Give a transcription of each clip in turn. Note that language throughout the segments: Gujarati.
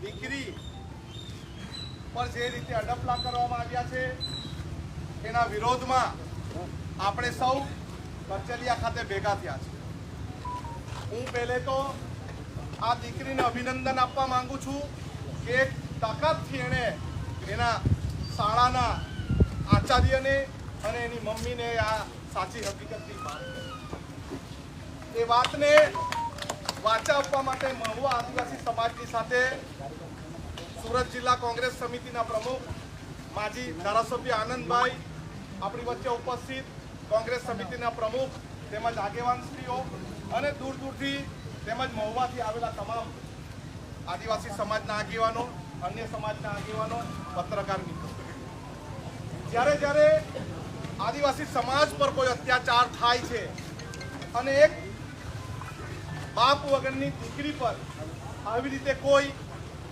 દીકરી પર જે રીતે અડપલા કરવામાં આવ્યા છે, એના વિરોધમાં આપણે સૌ કરચલિયા ખાતે ભેગા થયા છે હું પહેલે તો આ દીકરીને અભિનંદન આપવા માંગુ છું કે એક એણે એના શાળાના આચાર્યને અને એની મમ્મીને આ સાચી હકીકતની વાત એ વાતને વાચા આપવા માટે મહુવા આદિવાસી સમાજની સાથે સુરત જિલ્લા કોંગ્રેસ સમિતિના પ્રમુખ માજી ધારાસભ્ય આનંદભાઈ આપણી વચ્ચે ઉપસ્થિત, કોંગ્રેસ સમિતિના પ્રમુખ તેમજ આગેવાનશ્રીઓ અને દૂર દૂરથી તેમજ મહુવાથી આવેલા તમામ આદિવાસી સમાજના આગેવાનો, અન્ય સમાજના આગેવાનો, પત્રકાર મિત્રો. જ્યારે જ્યારે આદિવાસી સમાજ પર કોઈ અત્યાચાર થાય છે અને એક બાપ વગરની દીકરી પર આવી રીતે કોઈ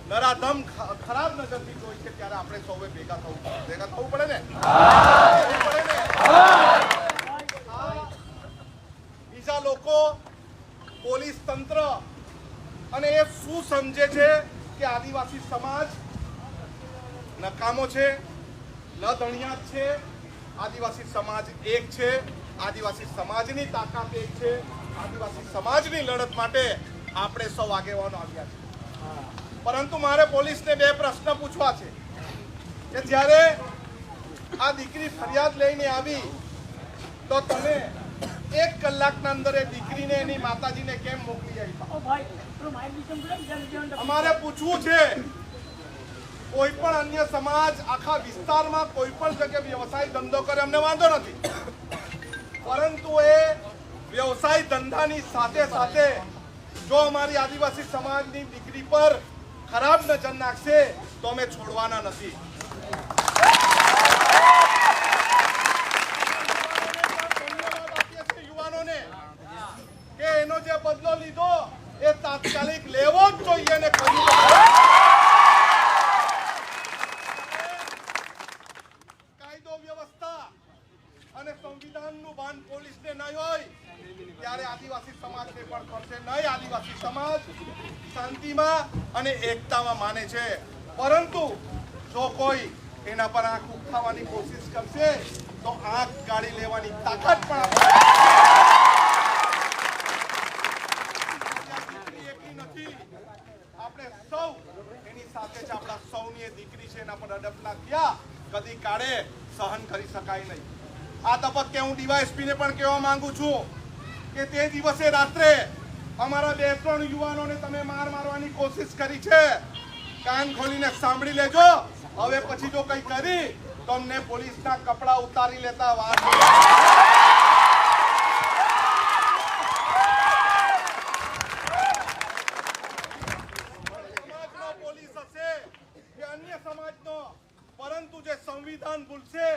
નરાધમ ખરાબ નજરથી જોઈ છે, ત્યારે આપણે સૌએ ભેગા થવું ભેગા થવું પડે ને? બીજા લોકો પોલીસ તંત્ર અને એ શું સમજે છે કે આદિવાસી સમાજ નકામો છે ન ધણિયાત છે, આદિવાસી સમાજ એક છે આદિવાસી સમાજની તાકાત એક છે. આદિવાસી સમાજની લડત માટે આપણે સૌ આગેવાનો આવ્યા છે પરંતુ મારે પોલીસને બે પ્રશ્ન પૂછવા છે કે જ્યારે આ દીકરી ફરિયાદ લઈને આવી તો તમે એક કલાકના અંદર એ દીકરીને એની માતાજીને કેમ મોકલી આવી અમારે પૂછવું છે કોઈ પણ અન્ય સમાજ આખા વિસ્તારમાં કોઈ પણ જગ્યાએ વ્યવસાય ધંધો કરે અમને વાંધો નથી. પરંતુ એ વ્યવસાય ધંધાની સાથે સાથે જો અમારી આદિવાસી સમાજની દીકરી પર ખરાબ નજર નાખશે, તો અમે છોડવાના નથી. યુવાનોને કે એનો જે બદલો લીધો, એ તાત્કાલિક લેવો જ જોઈએ ને કરવું અને સંવિધાનનું ભાન પોલીસને નહીં હોય, ત્યારે આદિવાસી સમાજને પણ કરશે નહીં. આદિવાસી સમાજ શાંતિમાં અને એકતામાં માને છે. પરંતુ જો કોઈ એના પર આંખ ઉઠાવવાની કોશિશ કરશે, તો આંખ કાઢી લેવાની તાકાત પણ નથી. આપણે સૌ, એની સાથે જ આપણા સૌની દીકરી છે, એના પર અડપલા થયા. કદી કાળે સહન કરી શકાય નહીં. આ તબક્કે હું ડીવાયએસપી ને પણ કહેવા માંગુ છું કે તે દિવસે રાત્રે અમારા બે ત્રણ યુવાનોને તમે માર મારવાની કોશિશ કરી છે. કાન ખોલીને સાંભળી લેજો. હવે પછી જો કંઈ કરી તો અમને પોલીસના કપડા ઉતારી લેતા વાત સમાજનો, પરંતુ જે સંવિધાન ભૂલશે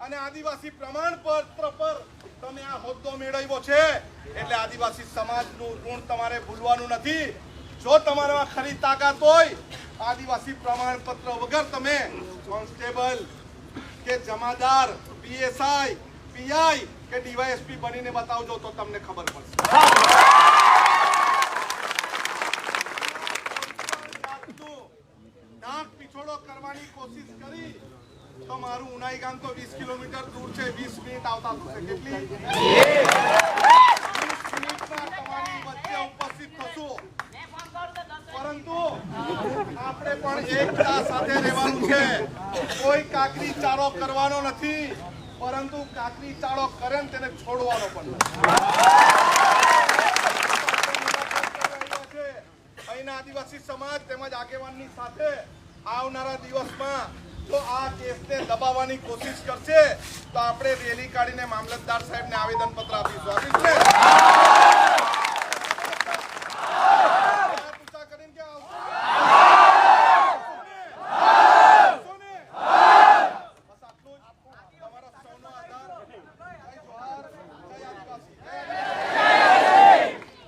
અને આદિવાસી પ્રમાણપત્ર પર તમે આ હોદ્દો મેળવ્યો છે. એટલે આદિવાસી સમાજનું ઋણ તમારે ભૂલવાનું નથી. જો તમારામાં ખરી તાકાત હોય, આદિવાસી પ્રમાણપત્ર વગર તમે કોન્સ્ટેબલ કે જમાદાર, પીએસઆઈ, પીઆઈ કે ડીવાયએસપી બનીને બતાવજો તો તમને ખબર પડશે. નાક પીછોડો કરવાની કોશિશ કરી તો ઉનાઈ ગામ તો 20 કિલોમીટર દૂર છે 20 મિનિટ આવતા થશે. કેટલી નથી, પરંતુ કાકરી ચાળો કરે ને તેને છોડવાનો પણ અહીંના આદિવાસી સમાજ તેમજ આગેવાનની સાથે આવનારા દિવસમાં જો આ કેસને દબાવવાની કોશિશ કરશે તો આપણે રેલી કાઢીને મામલતદાર સાહેબને આવેદનપત્ર આપીશું?